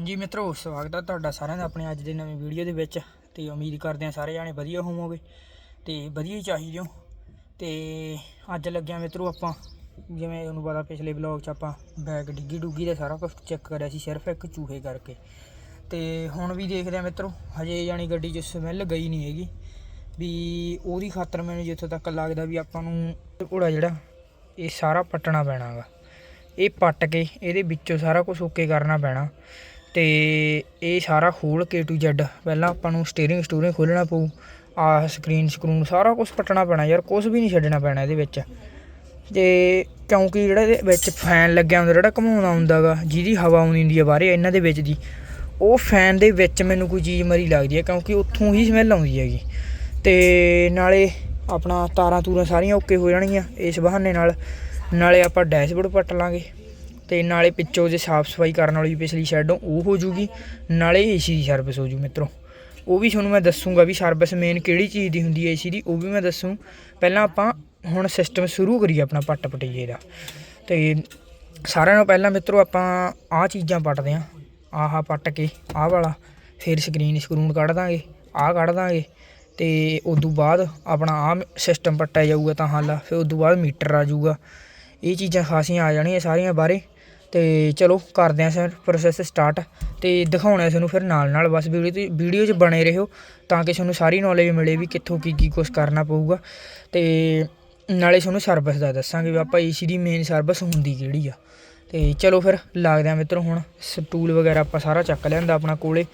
ਹਾਂਜੀ ਮਿੱਤਰੋ, ਸਵਾਗਤ ਹੈ ਤੁਹਾਡਾ ਸਾਰਿਆਂ ਦਾ ਆਪਣੇ ਅੱਜ ਦੇ ਨਵੇਂ ਵੀਡੀਓ ਦੇ ਵਿੱਚ। ਤੇ ਉਮੀਦ ਕਰਦੇ ਹਾਂ ਸਾਰੇ ਜਾਣੇ ਵਧੀਆ ਹੋਵੋਗੇ ਤੇ ਵਧੀਆ ਹੀ ਚਾਹੀਦੇ ਹੋ। ਤੇ ਅੱਜ ਲੱਗਿਆ ਮਿੱਤਰੋ ਆਪਾਂ, ਜਿਵੇਂ ਤੁਹਾਨੂੰ ਪਤਾ ਪਿਛਲੇ ਵਲੌਗ 'ਚ ਆਪਾਂ ਬੈਗ ਡਿੱਗੀ ਡੁੱਗੀ ਦਾ ਸਾਰਾ ਕੁਝ ਚੈੱਕ ਕਰਿਆ ਸੀ, ਸਿਰਫ ਇੱਕ ਚੂਹੇ ਕਰਕੇ। ਤੇ ਹੁਣ ਵੀ ਦੇਖਦੇ ਆ ਮਿੱਤਰੋ, ਹਜੇ ਜਾਣੀ ਗੱਡੀ 'ਚ ਸਮੈਲ ਗਈ ਨਹੀਂ ਹੈਗੀ। ਵੀ ਉਹਦੀ ਖਾਤਰ ਮੈਨੂੰ ਜਿੱਥੋਂ ਤੱਕ ਲੱਗਦਾ ਵੀ ਆਪਾਂ ਨੂੰ ਘੋੜਾ ਜਿਹੜਾ, ਇਹ ਸਾਰਾ ਪੱਟਣਾ ਪੈਣਾਗਾ। ਇਹ ਪੱਟ ਕੇ ਇਹਦੇ ਵਿੱਚੋਂ ਸਾਰਾ ਕੁਝ ਓਕੇ ਕਰਨਾ ਪੈਣਾ। ਅਤੇ ਇਹ ਸਾਰਾ ਖੋਲ੍ਹ ਕੇ ਟੂ ਜ਼ੈਡ ਪਹਿਲਾਂ ਆਪਾਂ ਨੂੰ ਸਟੀਅਰਿੰਗ ਸਟੂਰਿੰਗ ਖੋਲ੍ਹਣਾ ਪਊ ਆਹ ਸਕਰੀਨ ਸਕਰੂਨ ਸਾਰਾ ਕੁਝ ਪੱਟਣਾ ਪੈਣਾ ਯਾਰ ਕੁਝ ਵੀ ਨਹੀਂ ਛੱਡਣਾ ਪੈਣਾ ਇਹਦੇ ਵਿੱਚ। ਤੇ ਕਿਉਂਕਿ ਜਿਹੜਾ ਇਹਦੇ ਵਿੱਚ ਫੈਨ ਲੱਗਿਆ ਹੁੰਦਾ, ਜਿਹੜਾ ਘਮਾਉਂਦਾ ਹੁੰਦਾਗਾ, ਜਿਹਦੀ ਹਵਾ ਆਉਂਦੀ ਹੁੰਦੀ ਆ ਬਾਹਰੇ ਇਹਨਾਂ ਦੇ ਵਿੱਚ ਦੀ, ਉਹ ਫੈਨ ਦੇ ਵਿੱਚ ਮੈਨੂੰ ਕੋਈ ਚੀਜ਼ ਮਰੀ ਲੱਗਦੀ ਹੈ ਕਿਉਂਕਿ ਉੱਥੋਂ ਹੀ ਸਮੈਲ ਆਉਂਦੀ ਹੈਗੀ। ਤੇ ਨਾਲੇ ਆਪਣਾ ਤਾਰਾਂ ਤੂਰਾਂ ਸਾਰੀਆਂ ਓਕੇ ਹੋ ਜਾਣਗੀਆਂ ਇਸ ਬਹਾਨੇ ਨਾਲ, ਨਾਲੇ ਆਪਾਂ ਡੈਸ਼ਬੋਰਡ ਪੱਟ ਲਾਂਗੇ। ਤੇ ਨਾਲੇ ਪਿੱਛੋਂ ਜੇ ਸਾਫ਼ ਸਫ਼ਾਈ ਕਰਨ ਵਾਲੀ ਪਿਛਲੀ ਸ਼ੈਡੋ ਉਹ ਹੋ ਜੂਗੀ, ਨਾਲੇ ਏਸੀ ਦੀ ਸਰਵਿਸ ਹੋ ਜੂ ਮਿੱਤਰੋ। ਉਹ ਵੀ ਤੁਹਾਨੂੰ ਮੈਂ ਦੱਸੂਗਾ ਵੀ ਸਰਵਿਸ ਮੇਨ ਕਿਹੜੀ ਚੀਜ਼ ਦੀ ਹੁੰਦੀ ਹੈ ਏਸੀ ਦੀ, ਉਹ ਵੀ ਮੈਂ ਦੱਸੂ। ਪਹਿਲਾਂ ਆਪਾਂ ਹੁਣ ਸਿਸਟਮ ਸ਼ੁਰੂ ਕਰੀਏ ਆਪਣਾ ਪੱਟ ਪਟਈਏ ਦਾ। ਤੇ ਸਾਰਿਆਂ ਨਾਲੋਂ ਪਹਿਲਾਂ ਮਿੱਤਰੋ ਆਪਾਂ ਆਹ ਚੀਜ਼ਾਂ ਪੱਟਦੇ ਆਂ ਆਹ ਪੱਟ ਕੇ ਆਹ ਵਾਲਾ, ਫਿਰ ਸਕਰੀਨ ਸਕਰੂਨ ਕੱਢ ਦਾਂਗੇ, ਆਹ ਕੱਢ ਦਾਂਗੇ। ਤੇ ਤੋਂ ਬਾਅਦ ਆਪਣਾ ਆਹ ਸਿਸਟਮ ਪੱਟਿਆ ਜਾਊਗਾ ਤਾਂ ਹਾਲਾ, ਫਿਰ ਉਦੋਂ ਬਾਅਦ ਮੀਟਰ ਆ ਜਾਊਗਾ। ਇਹ ਚੀਜ਼ਾਂ ਖਾਸੀਆਂ ਆ ਜਾਣੀਆਂ ਸਾਰੀਆਂ ਬਾਰੇ। ਤੇ ਚਲੋ ਕਰਦੇ ਆਂ ਸਰ ਪ੍ਰੋਸੈਸ ਸਟਾਰਟ ਤੇ ਦਿਖਾਉਣਾ ਤੁਹਾਨੂੰ ਫਿਰ ਨਾਲ ਨਾਲ। ਬਸ ਵੀਡੀਓ ਤੇ ਵੀਡੀਓ 'ਚ ਬਣੇ ਰਹੋ ਤਾਂ ਕਿ ਤੁਹਾਨੂੰ ਸਾਰੀ ਨੌਲੇਜ ਮਿਲੇ ਵੀ ਕਿੱਥੋਂ ਕੀ ਕੀ ਕੁਝ ਕਰਨਾ ਪਊਗਾ। ਤੇ ਨਾਲੇ ਤੁਹਾਨੂੰ ਸਰਵਿਸ ਦਾ ਦੱਸਾਂਗੇ ਵੀ ਆਪਾਂ ਏਸੀ ਦੀ ਮੇਨ ਸਰਵਿਸ ਹੁੰਦੀ ਕਿਹੜੀ ਆ। ਤੇ ਚਲੋ ਫਿਰ ਲੱਗਦੇ ਆ ਮਿੱਤਰੋ ਹੁਣ ਸਟੂਲ ਵਗੈਰਾ ਆਪਾਂ ਸਾਰਾ ਚੱਕ ਲਿਆਂਦਾ ਆਪਣਾ ਕੋਲੇ।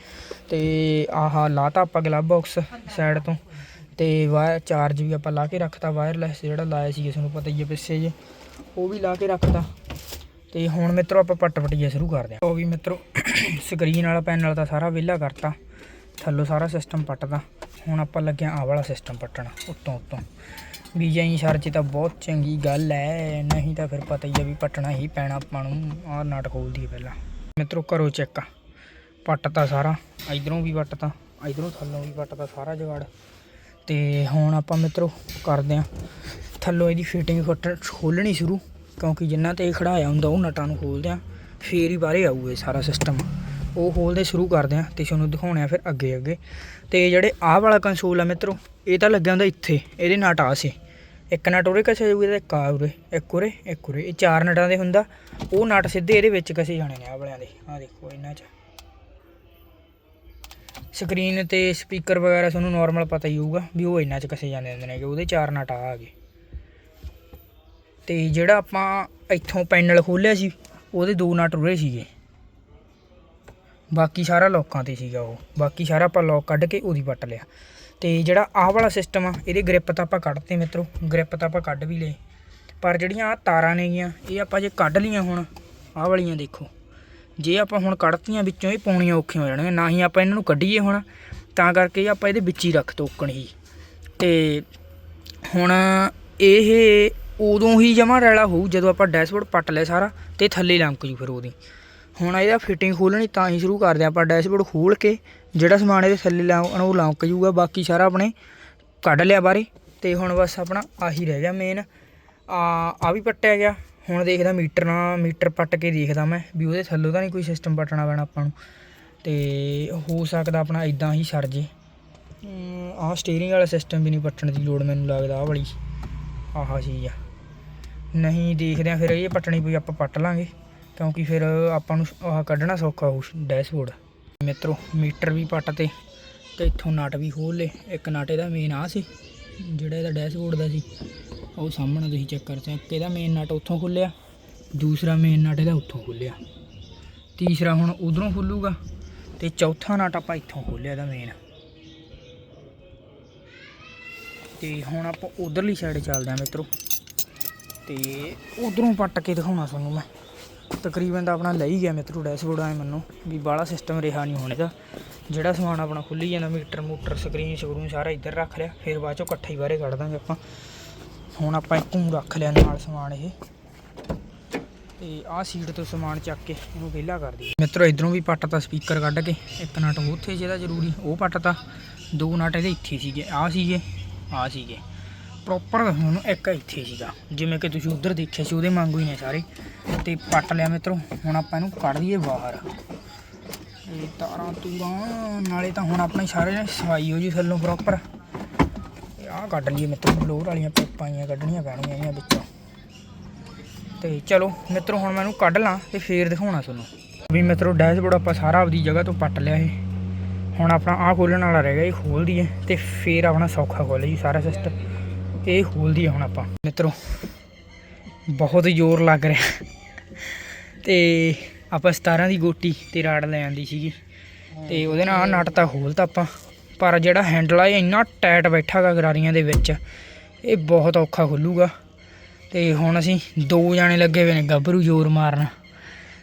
ਤੇ ਆਹਾ ਲਾਤਾ ਆਪਾਂ ਗਲਵ ਬਾਕਸ ਸਾਈਡ ਤੋਂ। ਤੇ ਵਾਇਰ ਚਾਰਜ ਵੀ ਆਪਾਂ ਲਾ ਕੇ ਰੱਖਤਾ ਵਾਇਰਲੈਸ ਜਿਹੜਾ ਲਾਇਆ ਸੀ ਤੁਹਾਨੂੰ ਪਤਾ ਹੀ ਹੈ ਪਿੱਛੇ ਜੇ। ਉਹ ਵੀ ਲਾ ਕੇ ਰੱਖਤਾ। ਤੇ ਹੁਣ ਮਿੱਤਰੋ ਆਪਾਂ ਪੱਟ ਪਟੀਆ ਸ਼ੁਰੂ ਕਰਦੇ ਹਾਂ। ਉਹ ਵੀ ਮਿੱਤਰੋ ਸਕਰੀਨ ਵਾਲਾ ਪੈਨਲ ਤਾਂ ਸਾਰਾ ਵਿਹਲਾ ਕਰਤਾ। ਥੱਲੋਂ ਸਾਰਾ ਸਿਸਟਮ ਪੱਟਦਾ। ਹੁਣ ਆਪਾਂ ਲੱਗਿਆ ਆ ਵਾਲਾ ਸਿਸਟਮ ਪੱਟਣਾ, ਉੱਤੋਂ ਉੱਤੋਂ। ਵੀ ਜਾਈ ਸਰਚ ਤਾਂ ਬਹੁਤ ਚੰਗੀ ਗੱਲ ਹੈ ਨਹੀਂ ਤਾਂ ਫਿਰ ਪਤਾ ਹੀ ਹੈ ਵੀ ਪੱਟਣਾ ਹੀ ਪੈਣਾ ਆਪਾਂ ਨੂੰ। ਆਹ ਨਟ ਖੋਲਦੀ ਹੈ ਪਹਿਲਾਂ। ਮਿੱਤਰੋ, ਕਰੋ ਚੈੱਕ ਪੱਟਤਾ ਸਾਰਾ। ਇਧਰੋਂ ਵੀ ਪੱਟਤਾ, ਇਧਰੋਂ ਥੱਲੋਂ ਵੀ ਪੱਟਤਾ ਸਾਰਾ ਜਗਾੜ। ਤੇ ਹੁਣ ਆਪਾਂ ਮਿੱਤਰੋ ਕਰਦੇ ਆਂ ਥੱਲੋਂ ਇਹਦੀ ਫਿਟਿੰਗ ਫੁੱਟ ਖੋਲਣੀ ਸ਼ੁਰੂ। ਕਿਉਂਕਿ ਜਿੰਨਾ ਤੇ ਇਹ ਖੜਾਇਆ ਹੁੰਦਾ ਉਹ ਨਟਾਂ ਨੂੰ ਖੋਲਦੇ ਆਂ, ਫੇਰ ਹੀ ਬਾਹਰੇ ਆਊ ਸਾਰਾ ਸਿਸਟਮ ਉਹ ਖੋਲਦੇ ਸ਼ੁਰੂ ਕਰਦੇ ਆਂ ਤੇ ਤੁਹਾਨੂੰ ਦਿਖਾਉਣੇ ਆ ਫਿਰ ਅੱਗੇ ਅੱਗੇ। ਤੇ ਜਿਹੜੇ ਆਹ ਵਾਲਾ ਕੰਸੋਲ ਆ ਮਿੱਤਰੋ, ਇਹ ਤਾਂ ਲੱਗਿਆ ਹੁੰਦਾ ਇੱਥੇ, ਇਹਦੇ ਨਟ ਆ ਸੀ। ਇੱਕ ਨਟ ਉਰੇ ਕਸੇ ਜਾਊਗਾ ਤੇ ਇੱਕ ਆ ਉਰੇ, ਇੱਕ ਉਰੇ ਇੱਕ ਉਰੇ। ਇਹ ਚਾਰ ਨਟਾਂ ਦੇ ਹੁੰਦਾ, ਉਹ ਨਟ ਸਿੱਧੇ ਇਹਦੇ ਵਿੱਚ ਕਸੇ ਜਾਣੇ ਨੇ ਆਹ ਵਾਲਿਆਂ ਦੇ। ਆਹ ਦੇਖੋ ਇਹਨਾਂ 'ਚ। ਸਕਰੀਨ ਤੇ ਸਪੀਕਰ ਵਗੈਰਾ ਤੁਹਾਨੂੰ ਨਾਰਮਲ ਪਤਾ ਹੀ ਹੋਊਗਾ ਵੀ ਉਹ ਇਹਨਾਂ ਚ ਕਸੇ ਜਾਂਦੇ ਹੁੰਦੇ ਨੇ ਕਿ ਉਹਦੇ ਚਾਰ ਨਟ ਆ ਗਏ। ਤੇ ਜਿਹੜਾ ਆਪਾਂ ਇੱਥੋਂ ਪੈਨਲ ਖੋਲਿਆ ਸੀ, ਉਹਦੇ ਦੋ ਨਟ ਉਰੇ ਸੀਗੇ। ਬਾਕੀ ਸਾਰਾ ਲੋਕਾਂ ਤੇ ਸੀਗਾ ਉਹ। ਬਾਕੀ ਸਾਰਾ ਆਪਾਂ ਲੋਕ ਕੱਢ ਕੇ ਉਹਦੀ ਵੱਟ ਲਿਆ। ਤੇ ਜਿਹੜਾ ਆਹ ਵਾਲਾ ਸਿਸਟਮ ਆ, ਇਹਦੇ ਗ੍ਰਿਪ ਤਾਂ ਆਪਾਂ ਕੱਢਤੇ ਮਿੱਤਰੋ। ਗ੍ਰਿਪ ਤਾਂ ਆਪਾਂ ਕੱਢ ਵੀ ਲਏ। ਪਰ ਜਿਹੜੀਆਂ ਆ ਤਾਰਾਂ ਨੇਗੀਆਂ ਇਹ ਆਪਾਂ ਜੇ ਕੱਢ ਲੀਆਂ ਹੁਣ, ਆਹ ਵਾਲੀਆਂ ਦੇਖੋ। ਜੇ ਆਪਾਂ ਹੁਣ ਕੱਢਤੀਆਂ ਵਿੱਚੋਂ, ਇਹ ਪਾਉਣੀਆਂ ਔਖੀਆਂ ਹੋ ਜਾਣਗੀਆਂ। ਨਾ ਹੀ ਆਪਾਂ ਇਹਨਾਂ ਨੂੰ ਕੱਢੀਏ ਹੁਣ, ਤਾਂ ਕਰਕੇ ਆਪਾਂ ਇਹਦੇ ਵਿੱਚ ਹੀ ਰੱਖ ਤੋਕਣ ਹੀ। ਤੇ ਹੁਣ ਇਹ ਉਦੋਂ ਹੀ ਜਮਾ ਰੈਲਾ ਹੋਊ ਜਦੋਂ ਆਪਾਂ ਡੈਸ਼ਬੋਰਡ ਪੱਟ ਲਿਆ ਸਾਰਾ ਤੇ ਥੱਲੇ ਲੰਕ ਜੂ ਫਿਰ ਉਹਦੀ। ਹੁਣ ਇਹਦਾ ਫਿਟਿੰਗ ਖੋਲਣੀ ਤਾਂ ਹੀ ਸ਼ੁਰੂ ਕਰਦੇ ਆਪਾਂ ਡੈਸ਼ਬੋਰਡ ਖੋਲ ਕੇ ਜਿਹੜਾ ਸਮਾਨ ਇਹਦੇ ਥੱਲੇ ਲਾਉਣਾ ਉਹ ਲੰਕ ਜੂਗਾ, ਬਾਕੀ ਸਾਰਾ ਆਪਣੇ ਕੱਢ ਲਿਆ ਬਾਰੇ ਤੇ ਹੁਣ ਬਸ ਆਪਣਾ ਆਹੀ ਰਹਿ ਗਿਆ ਮੇਨ ਆ ਆ ਵੀ ਪੱਟਿਆ ਗਿਆ। ਹੁਣ ਦੇਖਦਾ ਮੀਟਰ ਨਾਲ, ਮੀਟਰ ਪੱਟ ਕੇ ਦੇਖਦਾ ਮੈਂ ਵੀ ਉਹਦੇ ਥੱਲੋਂ ਤਾਂ ਨਹੀਂ ਕੋਈ ਸਿਸਟਮ ਪੱਟਣਾ ਪੈਣਾ ਆਪਾਂ ਨੂੰ। ਤੇ ਹੋ ਸਕਦਾ ਆਪਣਾ ਇਦਾਂ ਹੀ ਸਰ ਜੇ। ਆਹ ਸਟੀਅਰਿੰਗ ਵਾਲਾ ਸਿਸਟਮ ਵੀ ਨਹੀਂ ਪੱਟਣ ਦੀ ਲੋੜ ਮੈਨੂੰ ਲੱਗਦਾ, ਆਹ ਵਾਲੀ। ਆਹ ਚੀਜ਼ ਆ। ਨਹੀਂ ਦੇਖਦੇ ਆ ਫਿਰ ਇਹ ਪੱਟਣੀ ਪਈ ਆਪਾਂ ਪੱਟ ਲਾਂਗੇ, ਕਿਉਂਕਿ ਫਿਰ ਆਪਾਂ ਨੂੰ ਆਹ ਕੱਢਣਾ ਸੌਖਾ ਹੋ ਡੈਸ਼ਬੋਰਡ ਮਿੱਤਰੋ, ਮੀਟਰ ਵੀ ਪੱਟ ਤੇ ਤੇ ਇੱਥੋਂ ਨਟ ਵੀ ਖੋਲ ਲੇ ਇੱਕ ਨਟ ਇਹਦਾ ਮੇਨ ਆ ਸੀ, ਜਿਹੜਾ ਇਹਦਾ ਡੈਸ਼ਬੋਰਡ ਦਾ ਸੀ, ਉਹ ਸਾਹਮਣੇ ਤੁਸੀਂ ਚੈੱਕ ਕਰ ਸਕਦੇ ਇਹਦਾ ਮੇਨ ਨਟ ਉੱਥੋਂ ਖੁੱਲਿਆ ਦੂਸਰਾ ਮੇਨ ਨਟ ਇਹਦਾ ਉੱਥੋਂ ਖੁੱਲਿਆ ਤੀਸਰਾ ਹੁਣ ਉਧਰੋਂ ਖੁੱਲੂਗਾ ਤੇ ਚੌਥਾ ਨਟ ਆਪਾਂ ਇੱਥੋਂ ਖੋਲਿਆ ਇਹਦਾ ਮੇਨ ਤੇ ਹੁਣ ਆਪਾਂ ਉਧਰਲੀ ਸਾਈਡ ਚੱਲਦੇ ਆਂ ਮਿੱਤਰੋ। ਤੇ ਉਧਰੋਂ ਪੱਟ ਕੇ ਦਿਖਾਉਣਾ ਤੁਹਾਨੂੰ ਮੈਂ। ਤਕਰੀਬਨ ਤਾਂ ਆਪਣਾ ਲਈ ਗਿਆ ਮਿੱਤਰੋ ਡੈਸ਼ਬੋਰਡ ਆਏ ਮੈਨੂੰ, ਵੀ ਬਾਹਲਾ ਸਿਸਟਮ ਰਿਹਾ ਨਹੀਂ ਹੋਣੇ ਦਾ ਜਿਹੜਾ ਸਮਾਨ ਆਪਣਾ ਖੁੱਲੀ ਜਾਂਦਾ, ਮੀਟਰ ਮੂਟਰ ਸਕਰੀਨ ਸਕਰੂਨ ਸਾਰਾ ਇੱਧਰ ਰੱਖ ਲਿਆ, ਫਿਰ ਬਾਅਦ ਚੋਂ ਇਕੱਠੇ ਹੀ ਬਾਹਰੇ ਕੱਢ ਦਾਂਗੇ ਆਪਾਂ। ਹੁਣ ਆਪਾਂ ਇੱਕ ਰੱਖ ਲਿਆ ਨਾਲ ਸਮਾਨ ਇਹ। ਤੇ ਆਹ ਸੀਟ ਤੋਂ ਸਮਾਨ ਚੱਕ ਕੇ ਇਹਨੂੰ ਵਿਹਲਾ ਕਰ ਦਈਏ। ਮਿੱਤਰੋ, ਇਧਰੋਂ ਵੀ ਪੱਟਤਾ ਸਪੀਕਰ ਕੱਢ ਕੇ, ਇੱਕ ਨਟ ਉੱਥੇ ਜਿਹਦਾ ਜ਼ਰੂਰੀ, ਉਹ ਪੱਟਤਾ ਦੋ ਨਟ ਇਹਦੇ ਇੱਥੇ ਸੀਗੇ, ਆਹ ਸੀਗੇ ਆਹ ਸੀਗੇ। ਪ੍ਰੋਪਰ ਹੁਣ ਇੱਕ ਇੱਥੇ ਸੀਗਾ। ਜਿਵੇਂ ਕਿ ਤੁਸੀਂ ਉਧਰ ਦੇਖਿਆ ਸੀ, ਉਹਦੇ ਵਾਂਗੂ ਹੀ ਨੇ ਸਾਰੇ। ਤੇ ਪੱਟ ਲਿਆ ਮਿੱਤਰੋ, ਹੁਣ ਆਪਾਂ ਇਹਨੂੰ ਕੱਢ ਦਈਏ ਬਾਹਰ। ਇਹ ਤਾਰਾਂ ਤੂਰਾਂ, ਨਾਲੇ ਤਾਂ ਹੁਣ ਆਪਣੀ ਸਾਰੇ ਨੇ ਸਫ਼ਾਈ ਹੋ ਜੀ ਥੱਲੋਂ ਪ੍ਰੋਪਰ ਆਹ ਕੱਢ ਲਈਏ ਮਿੱਤਰੋ ਬਲੋਰ ਵਾਲੀਆਂ ਪਾਈਪਾਂ ਜਿਹੀਆਂ ਕੱਢਣੀਆਂ ਪੈਣੀਆਂ ਇਹਨਾਂ ਵਿੱਚੋਂ। ਤੇ ਚਲੋ ਮਿੱਤਰੋ, ਹੁਣ ਮੈਂ ਇਹਨੂੰ ਕੱਢ ਲਾਂ ਤੇ ਫੇਰ ਦਿਖਾਉਣਾ ਤੁਹਾਨੂੰ। ਵੀ ਮਿੱਤਰੋ ਡੈਸ਼ਬੋਰਡ ਆਪਾਂ ਸਾਰਾ ਆਪਦੀ ਜਗ੍ਹਾ ਤੋਂ ਪੱਟ ਲਿਆ ਇਹ। ਹੁਣ ਆਪਣਾ ਆਹ ਖੋਲਣ ਵਾਲਾ ਰਹਿ ਗਿਆ, ਇਹ ਖੋਲ ਦਈਏ ਤੇ ਫੇਰ ਆਪਣਾ ਸੌਖਾ ਖੋਲ ਜੀ ਸਾਰਾ ਸਿਸਟਮ ਇਹ ਖੋਲਦੀ ਆ ਹੁਣ ਆਪਾਂ। ਮਿੱਤਰੋ, ਬਹੁਤ ਜ਼ੋਰ ਲੱਗ ਰਿਹਾ। ਤੇ ਆਪਾਂ 17 ਦੀ ਗੋਟੀ ਤੇ ਰਾੜ ਲੈ ਆਂਦੀ ਸੀਗੀ। ਤੇ ਉਹਦੇ ਨਾਲ ਆਹ ਨਟ ਤਾਂ ਖੋਲਤਾ ਆਪਾਂ। ਪਰ ਜਿਹੜਾ ਹੈਂਡਲ ਆ, ਇਹ ਇੰਨਾ ਟਾਈਟ ਬੈਠਾ ਗਾ ਗਰਾਰੀਆਂ ਦੇ ਵਿੱਚ, ਇਹ ਬਹੁਤ ਔਖਾ ਖੁੱਲੂਗਾ। ਤੇ ਹੁਣ ਅਸੀਂ ਦੋ ਜਾਣੇ ਲੱਗੇ ਹੋਏ ਨੇ ਗੱਭਰੂ ਜ਼ੋਰ ਮਾਰਨ।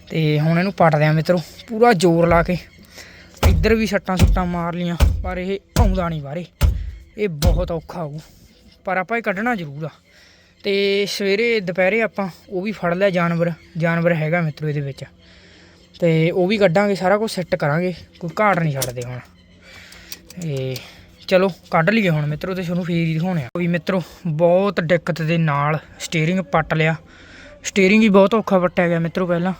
ਤੇ ਹੁਣ ਇਹਨੂੰ ਪੱਟਦੇ ਆ ਮਿੱਤਰੋ, ਪੂਰਾ ਜ਼ੋਰ ਲਾ ਕੇ। ਇੱਧਰ ਵੀ ਸੱਟਾਂ ਸੁੱਟਾਂ ਮਾਰ ਲੀਆਂ, ਪਰ ਇਹ ਆਉਂਦਾ ਨਹੀਂ ਬਾਰੇ ਇਹ ਬਹੁਤ ਔਖਾ ਹੋਊ। ਪਰ ਆਪਾਂ ਇਹ ਕੱਢਣਾ ਜ਼ਰੂਰ ਆ। ਤੇ ਸਵੇਰੇ, ਦੁਪਹਿਰੇ ਆਪਾਂ ਉਹ ਵੀ ਫੜ ਲਿਆ ਜਾਨਵਰ ਜਾਨਵਰ ਹੈਗਾ ਮਿੱਤਰੋ ਇਹਦੇ ਵਿੱਚ। ਤੇ ਉਹ ਵੀ ਕੱਢਾਂਗੇ, ਸਾਰਾ ਕੁਝ ਸੈੱਟ ਕਰਾਂਗੇ, ਕੋਈ ਘਾਟ ਨਹੀਂ ਛੱਡਦੇ ਹੁਣ। ਇਹ ਚਲੋ, ਕੱਢ ਲਈਏ ਹੁਣ ਮਿੱਤਰੋ ਤੇ ਤੁਹਾਨੂੰ ਫੇਰ ਹੀ ਦਿਖਾਉਣੇ ਆ। ਵੀ ਮਿੱਤਰੋ, ਬਹੁਤ ਦਿੱਕਤ ਦੇ ਨਾਲ ਸਟੀਅਰਿੰਗ ਪੱਟ ਲਿਆ। ਸਟੀਅਰਿੰਗ ਹੀ ਬਹੁਤ ਔਖਾ ਪੱਟਿਆ ਗਿਆ ਮਿੱਤਰੋ ਪਹਿਲਾਂ।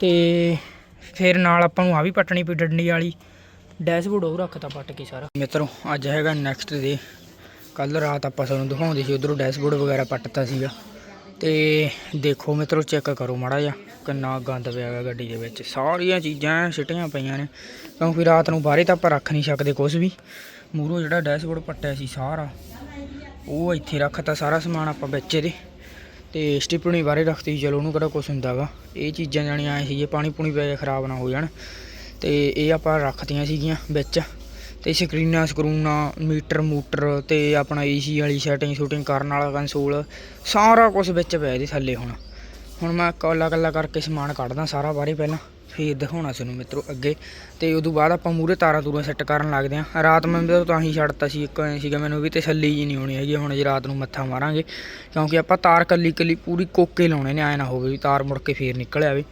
ਤੇ ਫਿਰ ਨਾਲ ਆਪਾਂ ਨੂੰ ਆ ਵੀ ਪੱਟਣੀ ਪਈ ਡੰਡੀ ਵਾਲੀ। ਡੈਸ਼ਬੋਰਡ ਉਹ ਰੱਖਤਾ ਪੱਟ ਕੇ ਸਾਰਾ। ਮਿੱਤਰੋ, ਅੱਜ ਹੈਗਾ ਨੈਕਸਟ ਡੇ ਕੱਲ ਰਾਤ ਆਪਾਂ ਤੁਹਾਨੂੰ ਦਿਖਾਉਂਦੇ ਸੀ, ਉਧਰੋਂ ਡੈਸ਼ਬੋਰਡ ਵਗੈਰਾ ਪੱਟਤਾ ਸੀਗਾ। ਤੇ ਦੇਖੋ ਮਿੱਤਰੋ ਚੈੱਕ ਕਰੋ ਮਾੜਾ ਜਿਹਾ, ਕਿੰਨਾ ਗੰਦ ਪਿਆ ਹੈਗਾ ਗੱਡੀ ਦੇ ਵਿੱਚ। ਸਾਰੀਆਂ ਚੀਜ਼ਾਂ ਸਿੱਟੀਆਂ ਪਈਆਂ ਨੇ। ਕਿਉਂਕਿ ਰਾਤ ਨੂੰ ਬਾਹਰੇ ਤਾਂ ਆਪਾਂ ਰੱਖ ਨਹੀਂ ਸਕਦੇ ਕੁਝ ਵੀ। ਮੂਹਰੋਂ ਜਿਹੜਾ ਡੈਸ਼ਬੋਰਡ ਪੱਟਿਆ ਸੀ ਸਾਰਾ, ਉਹ ਇੱਥੇ ਰੱਖਤਾ ਸਾਰਾ ਸਮਾਨ ਆਪਾਂ ਵਿੱਚ ਇਹਦੇ। ਤੇ ਸਟਿਪਣੀ ਬਾਰੇ ਰੱਖਤੀ, ਚਲੋ ਉਹਨੂੰ ਕਿਹੜਾ ਕੁਛ ਹੁੰਦਾਗਾ ਇਹ ਚੀਜ਼ਾਂ ਜਾਣੀਆਂ ਆਏ ਸੀ ਪਾਣੀ ਪੂਣੀ ਪੈ ਜਾ ਖਰਾਬ ਨਾ ਹੋ ਜਾਣ। ਤੇ ਇਹ ਆਪਾਂ ਰੱਖਤੀਆਂ ਸੀਗੀਆਂ ਵਿੱਚ। ਤੇ ਸਕਰੀਨਾਂ, ਸਕਰੂਨਾਂ, ਮੀਟਰ, ਮੂਟਰ ਤੇ ਆਪਣਾ ਏਸੀ ਵਾਲੀ ਸੈਟਿੰਗ ਸ਼ੂਟਿੰਗ ਕਰਨ ਵਾਲਾ ਕੰਸੋਲ ਸਾਰਾ ਕੁਝ ਵਿੱਚ ਪਿਆ ਇਹਦੇ ਥੱਲੇ ਹੁਣ। ਹੁਣ ਮੈਂ ਕੱਲਾ ਕੱਲਾ ਕਰਕੇ ਸਮਾਨ ਕੱਢਦਾ ਸਾਰਾ ਬਾਰੇ ਪਹਿਲਾਂ, ਫੇਰ ਦਿਖਾਉਣਾ ਤੁਹਾਨੂੰ ਮਿੱਤਰੋ ਅੱਗੇ। ਤੇ ਉਦੋਂ ਬਾਅਦ ਆਪਾਂ ਮੂਰੇ ਤਾਰਾਂ ਤੂਰਾਂ ਸੈੱਟ ਕਰਨ ਲੱਗਦੇ ਆਂ ਰਾਤ ਮੈਂ ਤਾਂ ਤਾਂ ਹੀ ਛੱਡਤਾ ਸੀ, ਇੱਕ ਸੀਗਾ ਮੈਨੂੰ ਵੀ ਤਸੱਲੀ ਜੀ ਨਹੀਂ ਹੋਣੀ ਹੈਗੀ, ਹੁਣ ਜੇ ਰਾਤ ਨੂੰ ਮੱਥਾ ਮਾਰਾਂਗੇ। ਕਿਉਂਕਿ ਆਪਾਂ ਤਾਰ ਕੱਲੀ ਕੱਲੀ ਪੂਰੀ ਕੋਕੇ ਲਾਉਣੇ ਨੇ, ਐ ਨਾ ਹੋਵੇ ਵੀ ਤਾਰ ਮੁੜ ਕੇ ਫੇਰ ਨਿਕਲ ਆਵੇ।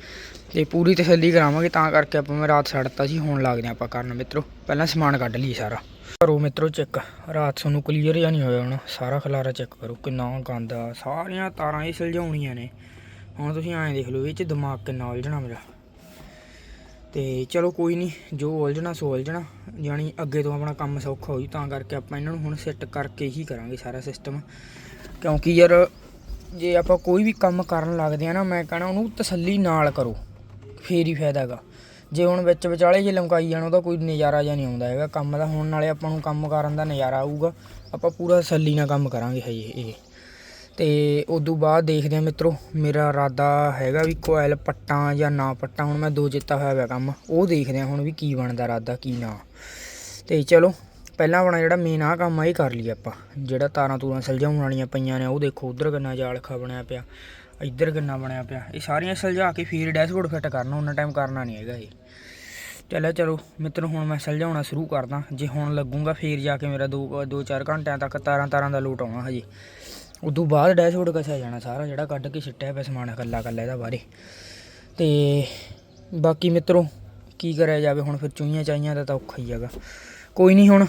ਤੇ ਪੂਰੀ ਤਸੱਲੀ ਕਰਾਵਾਂਗੇ, ਤਾਂ ਕਰਕੇ ਆਪਾਂ ਮੈਂ ਰਾਤ ਛੱਡਤਾ ਸੀ, ਹੁਣ ਲੱਗਦੇ ਆਂ ਆਪਾਂ ਕਰਨ ਮਿੱਤਰੋ। ਪਹਿਲਾਂ ਸਮਾਨ ਕੱਢ ਲਈਏ ਸਾਰਾ। ਕਰੋ ਮਿੱਤਰੋ ਚੈੱਕ। ਰਾਤ ਤੁਹਾਨੂੰ ਕਲੀਅਰ ਜਾਂ ਨਹੀਂ ਹੋਇਆ ਹੁਣ। ਸਾਰਾ ਖਲਾਰਾ ਚੈੱਕ ਕਰੋ, ਕਿੰਨਾ ਗੰਦ ਆ। ਸਾਰੀਆਂ ਤਾਰਾਂ ਹੀ ਸੁਲਝਾਉਣੀਆਂ ਨੇ। ਹੁਣ ਤੁਸੀਂ ਐਂ ਦੇਖ ਲਓ ਇਹ ਚ ਦਿਮਾਗ ਕਿੰਨਾ ਉਲਝਣਾ ਮੇਰਾ। ਤੇ ਚਲੋ ਕੋਈ ਨਹੀਂ, ਜੋ ਉਲਝਣਾ ਸੋ ਉਲਝਣਾ। ਜਾਣੀ ਅੱਗੇ ਤੋਂ ਆਪਣਾ ਕੰਮ ਸੌਖਾ ਹੋ ਹੋਈ ਤਾਂ ਕਰਕੇ ਆਪਾਂ ਇਹਨਾਂ ਨੂੰ ਹੁਣ ਸੈੱਟ ਕਰਕੇ ਹੀ ਕਰਾਂਗੇ ਸਾਰਾ ਸਿਸਟਮ ਕਿਉਂਕਿ ਯਾਰ, ਜੇ ਆਪਾਂ ਕੋਈ ਵੀ ਕੰਮ ਕਰਨ ਲੱਗਦੇ ਆ ਨਾ, ਮੈਂ ਕਹਣਾ ਉਹਨੂੰ ਤਸੱਲੀ ਨਾਲ ਕਰੋ। ਫੇਰ ਹੀ ਫਾਇਦਾ ਹੈਗਾ। ਜੇ ਹੁਣ ਵਿੱਚ ਵਿਚਾਲੇ ਜੇ ਲਮਕਾਈ ਜਾਣ, ਉਹਦਾ ਕੋਈ ਨਜ਼ਾਰਾ ਜਾਂ ਨਹੀਂ ਆਉਂਦਾ ਹੈਗਾ। ਕੰਮ ਦਾ ਹੁਣ ਨਾਲੇ ਆਪਾਂ ਨੂੰ ਕੰਮ ਕਰਨ ਦਾ ਨਜ਼ਾਰਾ ਆਊਗਾ। ਆਪਾਂ ਪੂਰਾ ਸੱਲੀ ਨਾਲ ਕੰਮ ਕਰਾਂਗੇ ਹਜੇ ਇਹ। ਤੇ ਉਦੋਂ ਬਾਅਦ ਦੇਖਦੇ ਆ ਮਿੱਤਰੋ, ਮੇਰਾ ਇਰਾਦਾ ਹੈਗਾ ਵੀ ਕੋਇਲ ਪੱਟਾਂ ਜਾਂ ਨਾ ਪੱਟਾਂ, ਹੁਣ ਮੈਂ ਦੋ ਜਿੱਤਾ ਹੋਇਆ ਵਾ ਕੰਮ। ਉਹ ਦੇਖਦੇ ਆ ਹੁਣ ਵੀ ਕੀ ਬਣਦਾ ਇਰਾਦਾ, ਕੀ ਨਾ। ਤੇ ਚਲੋ, ਪਹਿਲਾਂ ਆਪਣਾ ਜਿਹੜਾ ਮੇਨ ਆ ਕੰਮ ਆ, ਇਹ ਕਰ ਲਈਏ ਆਪਾਂ। ਜਿਹੜਾ ਤਾਰਾਂ ਤੂਰਾਂ ਸੁਲਝਾਉਣ ਵਾਲੀਆਂ ਪਈਆਂ ਨੇ, ਉਹ ਦੇਖੋ, ਉਧਰ ਕਿੰਨਾ ਜਾਲਖਾ ਬਣਿਆ ਪਿਆ। ਇੱਧਰ ਕਿੰਨਾ ਬਣਿਆ ਪਿਆ। ਇਹ ਸਾਰੀਆਂ ਸੁਲਝਾ ਕੇ ਫਿਰ ਡੈਸ਼ਬੋਰਡ ਫਿੱਟ ਕਰਨਾ ਉਹਨਾਂ ਟਾਈਮ ਕਰਨਾ ਨਹੀਂ ਹੈਗਾ ਇਹ। ਚਲੋ ਚਲੋ, ਮਿੱਤਰ, ਹੁਣ ਮੈਂ ਸੁਲਝਾਉਣਾ ਸ਼ੁਰੂ ਕਰਦਾ। ਜੇ ਹੁਣ ਲੱਗੂਗਾ ਫੇਰ ਜਾ ਕੇ ਮੇਰਾ 2 2-4 ਘੰਟਿਆਂ ਤੱਕ ਤਾਰਾਂ ਤਾਰਾਂ ਦਾ ਲੋਟ ਆਉਣਾ ਹਜੇ। ਉਦੋਂ ਬਾਅਦ ਡੈਸ਼ਬੋਰਡ ਕਸਿਆ ਜਾਣਾ ਸਾਰਾ, ਜਿਹੜਾ ਕੱਢ ਕੇ ਸਿੱਟਿਆ ਪਿਆ ਸਮਾਨ ਇਕੱਲਾ ਇਕੱਲਾ ਇਹਦਾ ਬਾਰੇ। ਤੇ ਬਾਕੀ ਮਿੱਤਰੋ, ਕੀ ਕਰਿਆ ਜਾਵੇ, ਹੁਣ ਫਿਰ ਚੂਈਆਂ ਚਾਈਆਂ ਦਾ ਤਾਂ ਔਖਾ ਹੀ ਹੈਗਾ। ਕੋਈ ਨਹੀਂ ਹੁਣ,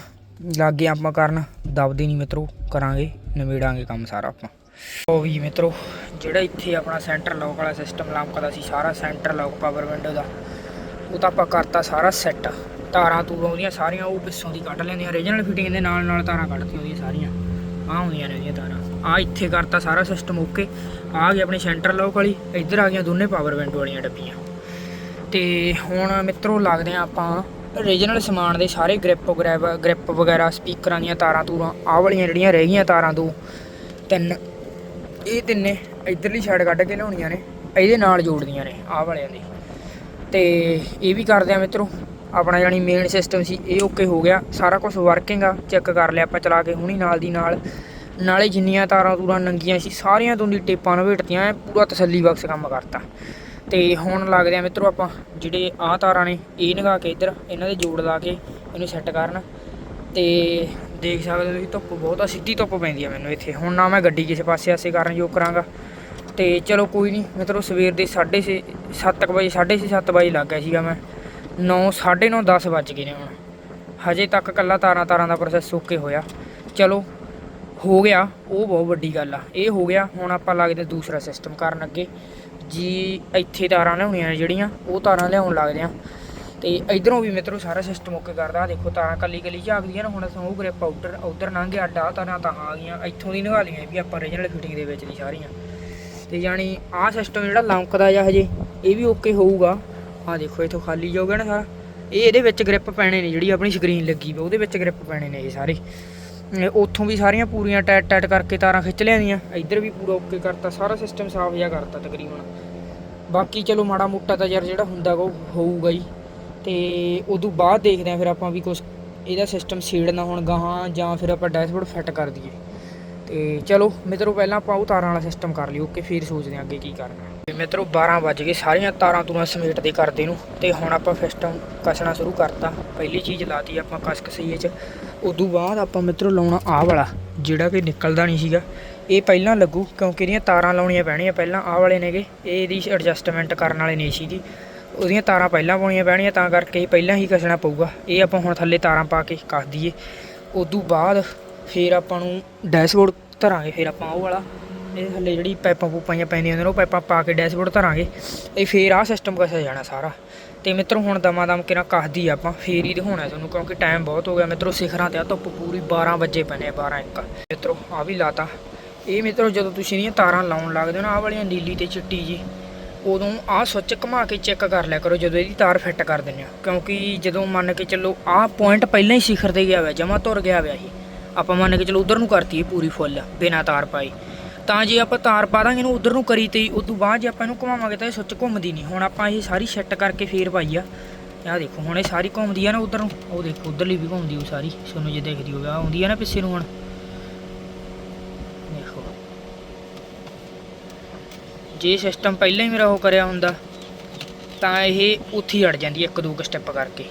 ਲੱਗੇ ਆਪਾਂ ਕਰਨ, ਦਬਦੇ ਨਹੀਂ ਮਿੱਤਰੋ, ਕਰਾਂਗੇ, ਨਿਬੇੜਾਂਗੇ ਕੰਮ ਸਾਰਾ ਆਪਾਂ। ਉਹ ਵੀ ਮਿੱਤਰੋ, ਜਿਹੜਾ ਇੱਥੇ ਆਪਣਾ ਸੈਂਟਰ ਲੌਕ ਵਾਲਾ ਸਿਸਟਮ ਲੰਮਕਦਾ ਸੀ, ਸਾਰਾ ਸੈਂਟਰ ਲੌਕ ਪਾਵਰ ਵਿੰਡੋ ਦਾ। ਉਹ ਤਾਂ ਆਪਾਂ ਕਰਤਾ ਸਾਰਾ ਸੈੱਟ ਤਾਰਾਂ ਤੂਰਾਂ ਉਹਦੀਆਂ ਸਾਰੀਆਂ, ਉਹ ਪਿੱਛੋਂ ਦੀ ਕੱਢ ਲੈਂਦੀਆਂ ਰੀਜਨਲ ਫਿਟਿੰਗ ਦੇ ਨਾਲ ਨਾਲ ਤਾਰਾਂ ਕੱਢਤੀਆਂ ਉਹਦੀਆਂ ਸਾਰੀਆਂ। ਆਹ ਹੁੰਦੀਆਂ ਨੇ ਉਹਦੀਆਂ ਤਾਰਾਂ ਆ ਇੱਥੇ ਕਰਤਾ ਸਾਰਾ ਸਿਸਟਮ ਓਕੇ ਆ ਗਈ ਆਪਣੀ ਸੈਂਟਰ ਲੌਕ ਵਾਲੀ। ਇੱਧਰ ਆ ਗਈਆਂ ਦੋਨੇ ਪਾਵਰ ਵਿੰਡੋ ਵਾਲੀਆਂ ਡੱਬੀਆਂ। ਤੇ ਹੁਣ ਮਿੱਤਰੋ, ਲੱਗਦੇ ਆ ਆਪਾਂ ਰੀਜਨਲ ਸਮਾਨ ਦੇ ਸਾਰੇ ਗ੍ਰਿਪ ਗ੍ਰੈਪ ਗ੍ਰਿਪ ਵਗੈਰਾ ਸਪੀਕਰਾਂ ਦੀਆਂ ਤਾਰਾਂ ਤੂਰਾਂ ਆਹ ਵਾਲੀਆਂ ਜਿਹੜੀਆਂ ਰਹਿ ਗਈਆਂ ਤਾਰਾਂ ਦੋ, ਤਿੰਨ। ਇਹ ਤਿੰਨੇ ਇਧਰਲੀ ਸਾਈਡ ਕੱਢ ਕੇ ਲਿਆਉਣੀਆਂ ਨੇ, ਇਹਦੇ ਨਾਲ ਜੋੜਦੀਆਂ ਨੇ ਆਹ ਵਾਲਿਆਂ ਦੀ। ਤੇ ਇਹ ਵੀ ਕਰਦੇ ਆ ਮਿੱਤਰੋ, ਆਪਣਾ ਜਾਨੀ ਮੇਨ ਸਿਸਟਮ ਸੀ, ਇਹ ਓਕੇ ਹੋ ਗਿਆ, ਸਾਰਾ ਕੁਝ ਵਰਕਿੰਗ ਆ ਚੈੱਕ ਕਰ ਲਿਆ ਆਪਾਂ, ਚਲਾ ਕੇ ਹੁਣੀ ਨਾਲ ਦੀ ਨਾਲ। ਨਾਲੇ ਜਿੰਨੀਆਂ ਤਾਰਾਂ ਤੂਰਾਂ ਨੰਗੀਆਂ ਸੀ, ਸਾਰੀਆਂ ਤੋਂ ਦੀ ਟੇਪਾਂ ਨਵੇਟਤੀਆਂ ਪੂਰਾ ਤਸੱਲੀ ਬਖਸ਼ ਕੰਮ ਕਰਤਾ। ਤੇ ਹੁਣ ਲੱਗਦੇ ਆ ਮਿੱਤਰੋ ਆਪਾਂ, ਜਿਹੜੇ ਆਹ ਤਾਰਾਂ ਨੇ, ਇਹ ਨਗਾ ਕੇ ਇੱਧਰ, ਇਹਨਾਂ ਦੇ ਜੋੜ ਲਾ ਕੇ ਇਹਨੂੰ ਸੈੱਟ ਕਰਨ। ਤੇ ਦੇਖ ਸਕਦੇ ਹੋ ਤੁਸੀਂ ਧੁੱਪ ਬਹੁਤ ਆ, ਸਿੱਧੀ ਧੁੱਪ ਪੈਂਦੀ ਆ ਮੈਨੂੰ ਇੱਥੇ। ਹੁਣ ਨਾ ਮੈਂ ਗੱਡੀ ਕਿਸੇ ਪਾਸੇ ਆਸੇ ਕਰਨ ਜੋ ਕਰਾਂਗਾ। ਤੇ ਚਲੋ ਕੋਈ ਨਹੀਂ ਮਤਲਬ ਸਵੇਰ ਦੇ 6:30 7 ਵਜੇ 6:30 7 ਵਜੇ ਲੱਗ ਗਿਆ ਸੀਗਾ ਮੈਂ। 9 9:30 10 ਵੱਜ ਗਏ ਨੇ ਹੁਣ। ਹਜੇ ਤੱਕ ਕੱਲਾ ਤਾਰਾਂ ਤਾਰਾਂ ਦਾ ਪ੍ਰੋਸੈਸ ਓਕੇ ਹੋਇਆ। ਚਲੋ, ਹੋ ਗਿਆ, ਉਹ ਬਹੁਤ ਵੱਡੀ ਗੱਲ ਆ। ਇਹ ਹੋ ਗਿਆ, ਹੁਣ ਆਪਾਂ ਲੱਗਦੇ ਦੂਸਰਾ ਸਿਸਟਮ ਕਰਨ ਅੱਗੇ। ਜੀ, ਇੱਥੇ ਤਾਰਾਂ ਲਿਆਉਣੀਆਂ ਨੇ ਜਿਹੜੀਆਂ, ਉਹ ਤਾਰਾਂ ਲਿਆਉਣ ਲੱਗਦੇ ਆ। ਤੇ ਇਧਰੋਂ ਵੀ ਮਿੱਤਰੋ ਸਾਰਾ ਸਿਸਟਮ ਓਕੇ ਕਰਦਾ। ਆਹ ਦੇਖੋ ਤਾਰਾਂ ਕੱਲੀ ਕੱਲੀ ਝਾਕਦੀਆਂ ਨਾ, ਹੁਣ ਅਸੀਂ ਉਹ ਗ੍ਰਿਪ ਉਧਰ ਉਧਰ ਲੰਘ ਗਿਆ ਅੱਡਾ ਤਾਰਾਂ ਤਾਂ ਆ ਗਈਆਂ। ਇੱਥੋਂ ਦੀ ਨਿਭਾ ਲਈਆਂ ਇਹ ਵੀ ਆਪਾਂ ਰੀਜਨਲ ਫਿਟਿੰਗ ਦੇ ਵਿੱਚ ਦੀ ਸਾਰੀਆਂ। ਤੇ ਯਾਨੀ ਆਹ ਸਿਸਟਮ ਜਿਹੜਾ ਲੰਕਦਾ ਜਾਂ ਹਜੇ, ਇਹ ਵੀ ਓਕੇ ਹੋਊਗਾ। ਆਹ ਦੇਖੋ, ਇੱਥੋਂ ਖਾਲੀ ਜਾਊਗਾ ਨਾ ਸਾਰਾ। ਇਹ ਇਹਦੇ ਵਿੱਚ ਗ੍ਰਿਪ ਪੈਣੇ ਨੇ, ਜਿਹੜੀ ਆਪਣੀ ਸਕਰੀਨ ਲੱਗੀ ਵਾ ਉਹਦੇ ਵਿੱਚ ਗ੍ਰਿਪ ਪੈਣੇ ਨੇ ਇਹ ਸਾਰੇ। ਉੱਥੋਂ ਵੀ ਸਾਰੀਆਂ ਪੂਰੀਆਂ ਟੈਟ ਟੈਟ ਕਰਕੇ ਤਾਰਾਂ ਖਿੱਚ ਲਿਆਂਦੀਆਂ। ਇੱਧਰ ਵੀ ਪੂਰਾ ਓਕੇ ਕਰਤਾ, ਸਾਰਾ ਸਿਸਟਮ ਸਾਫ਼ ਜਿਹਾ ਕਰਤਾ ਤਕਰੀਬਨ। ਬਾਕੀ ਚਲੋ ਮਾੜਾ ਮੋਟਾ ਤਾਂ ਯਾਰ ਜਿਹੜਾ ਹੁੰਦਾ ਗਾ, ਉਹ ਹੋਊਗਾ ਹੀ। ਤੇ ਉਦੋਂ ਬਾਅਦ ਦੇਖਦੇ ਆਂ ਫਿਰ ਆਪਾਂ ਵੀ ਕੁਝ ਇਹਦਾ ਸਿਸਟਮ ਸੀੜਨਾ ਹੁਣ ਗਾਹਾਂ ਜਾਂ ਫਿਰ ਆਪਾਂ ਡੈਸ਼ਬੋਰਡ ਫਿੱਟ ਕਰ ਦਈਏ। ਤੇ ਚਲੋ ਮਿੱਤਰੋ ਪਹਿਲਾਂ ਆਪਾਂ ਉਹ ਤਾਰਾਂ ਵਾਲਾ ਸਿਸਟਮ ਕਰ ਲਿਓ ਕਿ ਫਿਰ ਸੋਚਦੇ ਆਂ ਅੱਗੇ ਕੀ ਕਰਨਾ ਤੇ ਮਿੱਤਰੋ 12 ਵੱਜ ਗਏ, ਸਾਰੀਆਂ ਤਾਰਾਂ ਤੂਰਾਂ ਸਮੇਟਦੇ ਕਰਦੇ ਨੂੰ, ਤੇ ਹੁਣ ਆਪਾਂ ਸਿਸਟਮ ਕਸਣਾ ਸ਼ੁਰੂ ਕਰਤਾ। ਪਹਿਲੀ ਚੀਜ਼ ਲਾਤੀ ਆਪਾਂ ਕਸ ਕਸਈਏ ਚ। ਉਦੋਂ ਬਾਅਦ ਆਪਾਂ ਮਿੱਤਰੋ ਲਾਉਣਾ ਆਹ ਵਾਲਾ, ਜਿਹੜਾ ਕਿ ਨਿਕਲਦਾ ਨਹੀਂ ਸੀਗਾ। ਇਹ ਪਹਿਲਾਂ ਲੱਗੂ, ਕਿਉਂਕਿ ਇਹਦੀਆਂ ਤਾਰਾਂ ਲਾਉਣੀਆਂ ਪੈਣੀਆਂ, ਪਹਿਲਾਂ ਆਹ ਵਾਲੇ ਨੇਗੇ ਇਹ ਇਹਦੀ ਐਡਜਸਟਮੈਂਟ ਕਰਨ ਵਾਲੇ ਨਹੀਂ ਸੀਗੀ। ਉਹਦੀਆਂ ਤਾਰਾਂ ਪਹਿਲਾਂ ਪਾਉਣੀਆਂ ਪੈਣੀਆਂ ਤਾਂ ਕਰਕੇ ਇਹ ਪਹਿਲਾਂ ਹੀ ਕੱਸਣਾ ਪਊਗਾ। ਇਹ ਆਪਾਂ ਹੁਣ ਥੱਲੇ ਤਾਰਾਂ ਪਾ ਕੇ ਕੱਸ ਦਈਏ। ਉਦੋਂ ਬਾਅਦ ਫਿਰ ਆਪਾਂ ਨੂੰ ਡੈਸ਼ਬੋਰਡ ਧਰਾਂਗੇ ਫਿਰ ਆਪਾਂ ਉਹ ਵਾਲਾ ਇਹ ਥੱਲੇ ਜਿਹੜੀ ਪਾਈਪਾਂ ਪੂਪਾਈਆਂ ਪੈਂਦੀਆਂ ਨੇ ਉਹ ਪਾਈਪਾਂ ਪਾ ਕੇ ਡੈਸ਼ਬੋਰਡ ਧਰਾਂਗੇ। ਇਹ ਫਿਰ ਆਹ ਸਿਸਟਮ ਕੱਸਿਆ ਜਾਣਾ ਸਾਰਾ। ਤੇ ਮਿੱਤਰੋ ਹੁਣ ਦਮਾ ਦਮ ਕਿਰਾਂ ਕੱਸਦੀ ਆਪਾਂ ਫੇਰ ਹੀ ਦਿਖਾਉਣਾ ਤੁਹਾਨੂੰ ਕਿਉਂਕਿ ਟਾਈਮ ਬਹੁਤ ਹੋ ਗਿਆ। ਮਿੱਤਰੋ ਸਿਖਰਾਂ ਤੇ ਆ ਧੁੱਪ ਪੂਰੀ 12 ਵਜੇ ਪੈਣੇ ਆ, 12 ਇੱਕ। ਮਿੱਤਰੋ ਆ ਵੀ ਲਾਤਾ। ਇਹ ਮਿੱਤਰੋ ਜਦੋਂ ਤੁਸੀਂ ਇਹਦੀਆਂ ਤਾਰਾਂ ਲਾਉਣ ਲੱਗਦੇ ਹੋ ਨਾ ਆਹ ਵਾਲੀਆਂ ਨੀਲੀ ਤੇ ਚਿੱਟੀ ਜੀ ਉਦੋਂ ਆਹ ਸੁੱਚ ਘੁਮਾ ਕੇ ਚੈੱਕ ਕਰ ਲਿਆ ਕਰੋ, ਜਦੋਂ ਇਹਦੀ ਤਾਰ ਫਿੱਟ ਕਰ ਦਿੰਦੇ ਆ ਕਿਉਂਕਿ ਜਦੋਂ ਮੰਨ ਕੇ ਚੱਲੋ ਆਹ ਪੁਆਇੰਟ ਪਹਿਲਾਂ ਹੀ ਸਿਖਰ ਤੇ ਗਿਆ ਹੋਇਆ, ਜਮਾ ਤੁਰ ਗਿਆ ਹੋਇਆ ਇਹ ਆਪਾਂ ਮੰਨ ਕੇ ਚੱਲੋ ਉਧਰ ਨੂੰ ਕਰਤੀ ਇਹ ਪੂਰੀ ਫੁੱਲ ਬਿਨਾ ਤਾਰ ਪਾਈ ਤਾਂ ਜੇ ਆਪਾਂ ਤਾਰ ਪਾ ਦਾਂਗੇ ਇਹਨੂੰ ਉਧਰ ਨੂੰ ਕਰੀ ਤੇ ਉਦੋਂ ਬਾਅਦ ਜੇ ਆਪਾਂ ਇਹਨੂੰ ਘੁਮਾਵਾਂਗੇ ਤਾਂ ਇਹ ਸੁੱਚ ਘੁੰਮਦੀ ਨਹੀਂ। ਹੁਣ ਆਪਾਂ ਇਹ ਸਾਰੀ ਸੈੱਟ ਕਰਕੇ ਫੇਰ ਪਾਈ ਆ। ਆਹ ਦੇਖੋ, ਹੁਣ ਇਹ ਸਾਰੀ ਘੁੰਮਦੀ ਆ ਨਾ ਉਧਰ ਨੂੰ। ਉਹ ਦੇਖੋ, ਉਧਰਲੀ ਵੀ ਘੁੰਮਦੀ ਉਹ ਸਾਰੀ। ਤੁਹਾਨੂੰ ਜੇ ਦੇਖਦੀ ਹੋਵੇ ਆ ਆਉਂਦੀ ਆ ਨਾ ਪਿੱਛੇ ਨੂੰ ਹੁਣ ਦੇਖੋ ਜੇ ਸਿਸਟਮ ਪਹਿਲਾਂ ਹੀ ਮੇਰਾ ਉਹ ਕਰਿਆ ਹੁੰਦਾ, ਤਾਂ ਇਹ ਉੱਥੇ ਹੀ ਅੜ ਜਾਂਦੀ ਇੱਕ ਦੋ ਕੁ ਸਟੈਪ ਕਰਕੇ।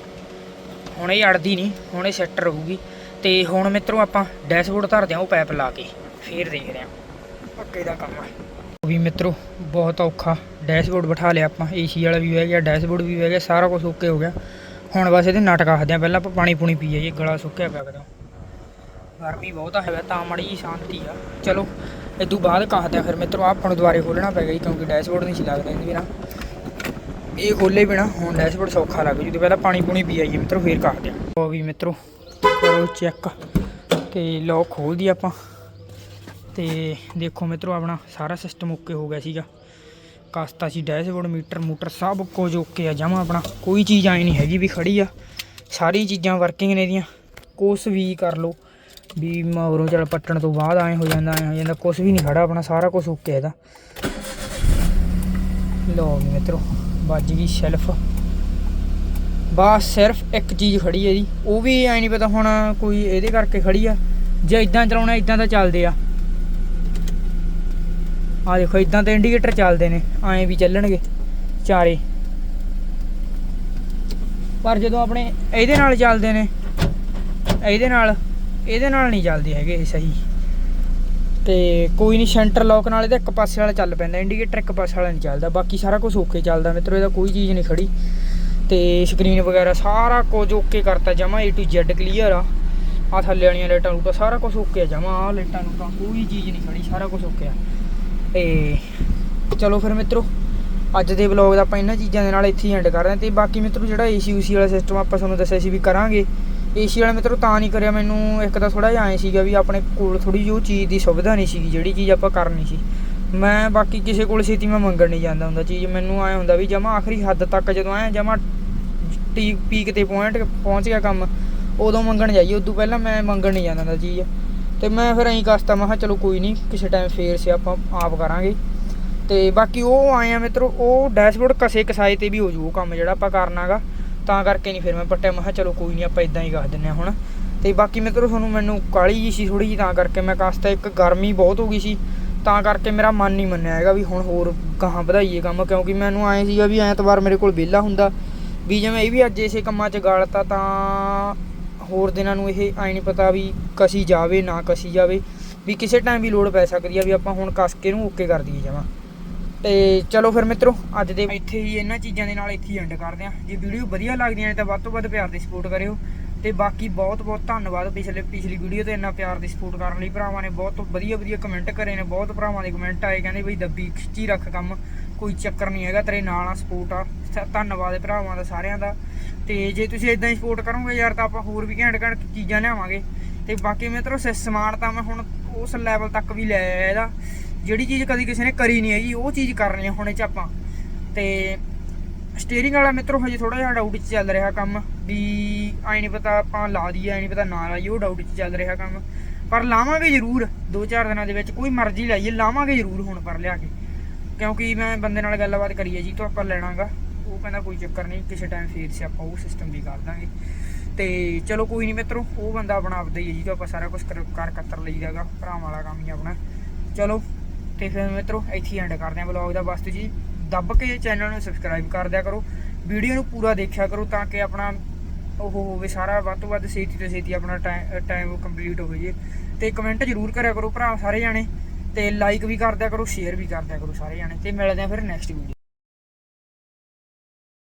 ਹੁਣ ਇਹ ਅੜਦੀ ਨਹੀਂ, ਹੁਣ ਇਹ ਸੈੱਟ ਰਹੂਗੀ। ਤੇ ਹੁਣ ਮਿੱਤਰੋ ਆਪਾਂ ਡੈਸ਼ਬੋਰਡ ਧਰਦੇ ਹਾਂ, ਉਹ ਪੈਪ ਲਾ ਕੇ, ਫੇਰ ਦੇਖਦੇ ਹਾਂ। ਅੱਗੇ ਦਾ ਕੰਮ ਹੈ ਵੀ ਮਿੱਤਰੋ, ਬਹੁਤ ਔਖਾ। ਡੈਸ਼ਬੋਰਡ ਬਿਠਾ ਲਿਆ ਆਪਾਂ ਏਸੀ ਵਾਲਾ ਵੀ ਹੋ ਗਿਆ ਡੈਸ਼ਬੋਰਡ ਵੀ ਹੋ ਗਿਆ, ਸਾਰਾ ਕੁਝ ਓਕੇ ਹੋ ਗਿਆ। ਹੁਣ ਬਸ ਇਹਦੇ ਨਟ ਕੱਸਦੇ ਹਾਂ, ਪਹਿਲਾਂ ਆਪਾਂ ਪਾਣੀ ਪੂਣੀ ਪੀ ਜਾਈਏ, ਗਲਾ ਸੁੱਕਿਆ ਪਿਆ ਕਦੋਂ। ਗਰਮੀ ਬਹੁਤ ਆ, ਹੈਗਾ ਤਾਂ ਮੜੀ ਜੀ ਸ਼ਾਂਤੀ ਆ। ਚਲੋ ਇਦੋਂ ਬਾਅਦ ਕੱਸਦੇ ਫਿਰ ਮਿੱਤਰੋ ਆਪਾਂ ਨੂੰ ਦੁਬਾਰੇ ਖੋਲਣਾ ਪੈ ਗਿਆ ਜੀ, ਕਿਉਂਕਿ ਡੈਸ਼ਬੋਰਡ ਨਹੀਂ ਸੀ ਲੱਗਦਾ ਇਹਦੇ ਬਿਨਾ। ਇਹ ਖੋਲੇ ਬਿਨਾ ਹੁਣ ਡੈਸ਼ਬੋਰਡ ਸੌਖਾ ਲੱਗ ਜੂ ਤੇ ਪਹਿਲਾਂ ਪਾਣੀ ਪੂਣੀ ਪੀ ਆਈਏ, ਮਿੱਤਰੋ, ਫੇਰ ਕਾਹਦੇ ਆ ਉਹ ਵੀ ਮਿੱਤਰੋ, ਕਰੋ ਚੈੱਕ ਤੇ ਲੌਕ ਖੋਲ ਦੀ ਆਪਾਂ। ਤੇ ਦੇਖੋ ਮਿੱਤਰੋ, ਆਪਣਾ ਸਾਰਾ ਸਿਸਟਮ ਓਕੇ ਹੋ ਗਿਆ ਸੀਗਾ। ਕਸਤਾ ਸੀ ਡੈਸ਼ਬੋਰਡ ਮੀਟਰ, ਮੂਟਰ, ਸਭ ਕੁਝ ਓਕੇ ਆ, ਜਮਾ ਆਪਣਾ। ਕੋਈ ਚੀਜ਼ ਆਈ ਨਹੀਂ ਹੈਗੀ ਵੀ ਖੜੀ ਆ। ਸਾਰੀ ਚੀਜ਼ਾਂ ਵਰਕਿੰਗ ਨੇ ਇਹਦੀਆਂ। ਕੁਛ ਵੀ ਕਰ ਲਓ। ਵੀ ਮਗਰੋਂ ਚੱਲ ਪੱਟਣ ਤੋਂ ਬਾਅਦ ਐ ਹੋ ਜਾਂਦਾ, ਐ ਹੋ ਜਾਂਦਾ, ਕੁਛ ਵੀ ਨਹੀਂ ਖੜਾ ਆਪਣਾ, ਸਾਰਾ ਕੁਝ ਓਕੇ ਇਹਦਾ। ਲਓ ਵੀ ਮਿੱਤਰੋ, ਵੱਜ ਗਈ ਸ਼ੈਲਫ ਬਸ ਸਿਰਫ ਇੱਕ ਚੀਜ਼ ਖੜੀ ਹੈ ਜੀ, ਉਹ ਵੀ ਐ ਨਹੀਂ ਪਤਾ ਹੁਣ ਕੋਈ ਇਹਦੇ ਕਰਕੇ ਖੜੀ ਆ, ਜੇ ਇਦਾਂ ਚਲਾਉਣਾ ਇਦਾਂ ਤਾਂ ਚੱਲਦੇ ਆ। ਆ ਦੇਖੋ ਇਦਾਂ ਤਾਂ ਇੰਡੀਕੇਟਰ ਚੱਲਦੇ ਨੇ, ਐਂ ਵੀ ਚੱਲਣਗੇ ਚਾਰੇ। ਪਰ ਜਦੋਂ ਆਪਣੇ ਇਹਦੇ ਨਾਲ ਚੱਲਦੇ ਨੇ, ਇਹਦੇ ਨਾਲ ਇਹਦੇ ਨਾਲ ਨਹੀਂ ਚੱਲਦੇ ਹੈਗੇ, ਇਹ ਸਹੀ। ਤੇ ਕੋਈ ਨਹੀਂ ਸੈਂਟਰ ਲੌਕ ਨਾਲ ਇਹਦਾ ਇੱਕ ਪਾਸੇ ਵਾਲਾ ਚੱਲ ਪੈਂਦਾ ਇੰਡੀਕੇਟਰ ਇੱਕ ਪਾਸੇ ਵਾਲਾ ਨਹੀਂ ਚੱਲਦਾ। ਬਾਕੀ ਸਾਰਾ ਕੁਝ ਓਕੇ ਚੱਲਦਾ ਮਿੱਤਰੋ, ਇਹਦਾ ਕੋਈ ਚੀਜ਼ ਨਹੀਂ ਖੜੀ। ਤੇ ਸਕਰੀਨ ਵਗੈਰਾ ਸਾਰਾ ਕੁਝ ਓਕੇ ਕਰਤਾ ਜਮਾ, A to Z ਕਲੀਅਰ ਆ। ਆ ਥੱਲੇ ਵਾਲੀਆਂ ਲਾਈਟਾਂ ਨੂੰ ਤਾਂ ਸਾਰਾ ਕੁਝ ਓਕੇ ਆ ਜਮਾ ਆ ਲਾਈਟਾਂ ਨੂੰ ਤਾਂ ਕੋਈ ਚੀਜ਼ ਨਹੀਂ ਖੜੀ, ਸਾਰਾ ਕੁਝ ਓਕੇ ਆ। ਤੇ ਚਲੋ ਫਿਰ ਮਿੱਤਰੋ, ਅੱਜ ਦੇ ਵਲੌਗ ਦਾ ਆਪਾਂ ਇਹਨਾਂ ਚੀਜ਼ਾਂ ਦੇ ਨਾਲ ਇੱਥੇ ਹੀ ਐਂਡ ਕਰਦੇ ਹਾਂ। ਤੇ ਬਾਕੀ ਮਿੱਤਰੋ, ਜਿਹੜਾ ਏਸੀ ਊਸੀ ਵਾਲਾ ਸਿਸਟਮ ਆਪਾਂ ਤੁਹਾਨੂੰ ਦੱਸਿਆ ਸੀ ਵੀ ਕਰਾਂਗੇ। ਏਸੀ ਵਾਲਾ ਮਿੱਤਰੋ, ਤਾਂ ਨਹੀਂ ਕਰਿਆ ਮੈਨੂੰ। ਇੱਕ ਤਾਂ ਥੋੜਾ ਜਿਹਾ ਐਂ ਸੀਗਾ ਵੀ ਆਪਣੇ ਕੋਲ ਥੋੜੀ ਜਿਹੀ ਉਹ ਚੀਜ਼ ਦੀ ਸੁਵਿਧਾ ਨਹੀਂ ਸੀਗੀ, ਜਿਹੜੀ ਚੀਜ਼ ਆਪਾਂ ਕਰਨੀ ਸੀ। ਮੈਂ ਬਾਕੀ ਕਿਸੇ ਕੋਲ ਛੇਤੀ ਮੈਂ ਮੰਗਣ ਨਹੀਂ ਜਾਂਦਾ ਹੁੰਦਾ। ਚੀਜ਼ ਮੈਨੂੰ ਐਂ ਹੁੰਦਾ ਵੀ ਜਮਾ ਆਖਰੀ ਹੱਦ ਤੱਕ ਜਦੋਂ ਐਂ ਜਮਾ ਟੀ ਪੀਕ ਤੇ ਪੁਆਇੰਟ ਪਹੁੰਚ ਗਿਆ ਕੰਮ, ਉਦੋਂ ਮੰਗਣ ਜਾਈਏ। ਉਦੋਂ ਪਹਿਲਾਂ ਮੈਂ ਮੰਗਣ ਨਹੀਂ ਜਾਂਦਾ ਹੁੰਦਾ ਚੀਜ਼। ਤੇ ਮੈਂ ਫਿਰ ਐਂ ਕਸਤਾ ਮੈਂ ਕਿਹਾ ਚਲੋ ਕੋਈ ਨਹੀਂ, ਕਿਸੇ ਟਾਈਮ ਫੇਰ ਸੇ ਆਪਾਂ ਆਪ ਕਰਾਂਗੇ। ਤੇ ਬਾਕੀ ਉਹ ਆਏ ਆ ਮਿੱਤਰੋ, ਉਹ ਡੈਸ਼ਬੋਰਡ ਕਸੇ ਕਸਾਏ ਤੇ ਵੀ ਹੋ ਜੂ, ਉਹ ਕੰਮ ਜਿਹੜਾ ਆਪਾਂ ਕਰਨਾਗਾ ਤਾਂ ਕਰਕੇ ਨਹੀਂ ਫਿਰ ਮੈਂ ਪੱਟਿਆ। ਮੈਂ ਕਿਹਾ ਚਲੋ ਕੋਈ ਨਹੀਂ, ਆਪਾਂ ਇਦਾਂ ਹੀ ਕਰ ਦਿੰਨੇ ਆ ਹੁਣ। ਤੇ ਬਾਕੀ ਮਿੱਤਰੋ, ਤੁਹਾਨੂੰ ਮੈਨੂੰ ਕਾਲੀ ਜੀ ਸੀ ਥੋੜੀ ਜੀ ਤਾਂ ਕਰਕੇ ਮੈਂ ਕਸਤਾ ਇੱਕ ਗਰਮੀ ਬਹੁਤ ਹੋ ਗਈ ਸੀ। ਤਾਂ ਕਰਕੇ ਮੇਰਾ ਮਨ ਨਹੀਂ ਮੰਨਿਆ ਹੈਗਾ ਵੀ ਹੁਣ ਹੋਰ ਗਾਹਾਂ ਵਧਾਈਏ ਕੰਮ, ਕਿਉਂਕਿ ਮੈਨੂੰ ਆਏ ਸੀਗਾ ਵੀ ਐਤਵਾਰ ਮੇਰੇ ਕੋਲ ਵਿਹਲਾ ਹੁੰਦਾ। ਵੀ ਜਿਵੇਂ ਇਹ ਵੀ ਅੱਜ ਇਸੇ ਕੰਮਾਂ 'ਚ ਗਾਲਤਾ ਤਾਂ ਹੋਰ ਦਿਨਾਂ ਨੂੰ ਇਹ ਆਈ ਨਹੀਂ ਪਤਾ ਵੀ ਕਸੀ ਜਾਵੇ, ਨਾ ਕਸੀ ਜਾਵੇ। ਵੀ ਕਿਸੇ ਟਾਈਮ ਵੀ ਲੋੜ ਪੈ ਸਕਦੀ ਆ ਵੀ ਆਪਾਂ ਹੁਣ ਕਸ ਕੇ ਨੂੰ ਓਕੇ ਕਰ ਦਈਏ ਜਮਾ। ਤੇ ਚਲੋ ਫਿਰ ਮਿੱਤਰੋ, ਅੱਜ ਦੇ ਇੱਥੇ ਹੀ ਇਹਨਾਂ ਚੀਜ਼ਾਂ ਦੇ ਨਾਲ ਇੱਥੇ ਹੀ ਐਂਡ ਕਰਦੇ ਆ ਜੇ ਵੀਡੀਓ ਵਧੀਆ ਲੱਗਦੀਆਂ ਨੇ ਤਾਂ ਵੱਧ ਤੋਂ ਵੱਧ ਪਿਆਰ ਦੀ ਸਪੋਰਟ ਕਰਿਓ ਤੇ ਬਾਕੀ ਬਹੁਤ ਬਹੁਤ ਧੰਨਵਾਦ ਪਿਛਲੇ ਪਿਛਲੀ ਵੀਡੀਓ ਤੇ ਇੰਨਾ ਪਿਆਰ ਦੀ ਸਪੋਰਟ ਕਰਨ ਲਈ। ਭਰਾਵਾਂ ਨੇ ਬਹੁਤ ਵਧੀਆ ਵਧੀਆ ਕਮੈਂਟ ਕਰੇ ਨੇ, ਬਹੁਤ ਭਰਾਵਾਂ ਦੇ ਕਮੈਂਟ ਆਏ, ਕਹਿੰਦੇ ਬਈ ਦੱਬੀ, ਖਿੱਚੀ ਰੱਖ ਕੰਮ, ਕੋਈ ਚੱਕਰ ਨਹੀਂ ਹੈਗਾ, ਤੇਰੇ ਨਾਲ ਆ ਸਪੋਰਟ ਆ। ਸ- ਧੰਨਵਾਦ ਭਰਾਵਾਂ ਦਾ ਸਾਰਿਆਂ ਦਾ। ਤੇ ਜੇ ਤੁਸੀਂ ਇਦਾਂ ਹੀ ਸਪੋਰਟ ਕਰੋਗੇ ਯਾਰ ਤਾਂ ਆਪਾਂ ਹੋਰ ਵੀ ਘੈਂਟ ਘੈਂਟ ਚੀਜ਼ਾਂ ਲਿਆਵਾਂਗੇ। ਤੇ ਬਾਕੀ ਮਿੱਤਰੋ, ਸ- ਸਮਾਨ ਤਾਂ ਮੈਂ ਹੁਣ ਉਸ ਲੈਵਲ ਤੱਕ ਵੀ ਲੈ ਆਇਆ ਇਹਦਾ। ਜਿਹੜੀ ਚੀਜ਼ ਕਦੀ ਕਿਸੇ ਨੇ ਕਰੀ ਨਹੀਂ ਹੈਗੀ, ਉਹ ਚੀਜ਼ ਕਰਨੀ ਆ ਹੁਣ ਇਹ ਚ ਆਪਾਂ। ਤੇ ਸਟੀਅਰਿੰਗ ਵਾਲਾ ਮਿੱਤਰੋ, ਹਜੇ ਥੋੜਾ ਜਿਹਾ ਡਾਊਟ 'ਚ ਚੱਲ ਰਿਹਾ ਕੰਮ ਵੀ ਆਈ ਨਹੀਂ ਪਤਾ ਆਪਾਂ ਲਾ ਦਈਏ ਆਈ ਨਹੀਂ ਪਤਾ ਨਾ ਲਾਈਏ, ਉਹ ਡਾਊਟ 'ਚ ਚੱਲ ਰਿਹਾ ਕੰਮ। ਪਰ ਲਾਵਾਂਗੇ ਜ਼ਰੂਰ 2-4 ਦਿਨਾਂ ਦੇ ਵਿੱਚ, ਕੋਈ ਮਰਜ਼ੀ ਲਾਈਏ, ਲਾਵਾਂਗੇ ਜ਼ਰੂਰ ਹੁਣ ਪਰ ਲਿਆ ਕੇ। ਕਿਉਂਕਿ ਮੈਂ ਬੰਦੇ ਨਾਲ ਗੱਲਬਾਤ ਕਰੀ ਹੈ ਜੀ, ਤੋਂ ਆਪਾਂ ਲੈਣਾਗਾ। ਉਹ ਕਹਿੰਦਾ ਕੋਈ ਚੱਕਰ ਨਹੀਂ, ਕਿਸੇ ਟਾਈਮ ਫੇਰ ਸੇ ਆਪਾਂ ਉਹ ਸਿਸਟਮ ਵੀ ਕਰ ਦਾਂਗੇ। ਤੇ ਚਲੋ ਕੋਈ ਨਹੀਂ ਮਿੱਤਰੋ, ਉਹ ਬੰਦਾ ਆਪਣਾ ਆਪਦਾ ਹੀ ਹੈ ਜੀ, ਤੋਂ ਆਪਾਂ ਸਾਰਾ ਕੁਝ ਕਰ ਕਰ ਕਤਰ ਲਈਦਾਗਾ ਭਰਾਵਾਂ ਵਾਲਾ ਕੰਮ ਹੀ ਆਪਣਾ। ਚਲੋ ਤੇ ਫਿਰ ਮਿੱਤਰੋ, ਇੱਥੇ ਐਂਡ ਕਰਦੇ ਆਂ ਵਲੌਗ ਦਾ। ਬਸ ਜੀ ਦੱਬ ਕੇ ਚੈਨਲ ਨੂੰ ਸਬਸਕ੍ਰਾਈਬ ਕਰ ਦਿਆ ਕਰੋ। ਵੀਡੀਓ ਨੂੰ ਪੂਰਾ ਦੇਖਿਆ ਕਰੋ ਤਾਂ ਕਿ ਆਪਣਾ ਉਹ ਹੋਵੇ, ਸਾਰਾ ਵੱਧ ਤੋਂ ਵੱਧ ਛੇਤੀ ਤੋਂ ਛੇਤੀ ਆਪਣਾ ਟਾਈਮ ਕੰਪਲੀਟ ਹੋ ਜੇ। ਤੇ ਕਮੈਂਟ ਜ਼ਰੂਰ ਕਰਿਆ ਕਰੋ ਭਰਾ ਸਾਰੇ ਜਾਣੇ। ਤੇ ਲਾਈਕ ਵੀ ਕਰ ਦਿਆ ਕਰੋ ਸ਼ੇਅਰ ਵੀ ਕਰ ਦਿਆ ਕਰੋ ਸਾਰੇ ਜਾਣੇ। ਤੇ ਮਿਲਦੇ ਆਂ ਫਿਰ ਨੈਕਸਟ ਵੀਡੀਓ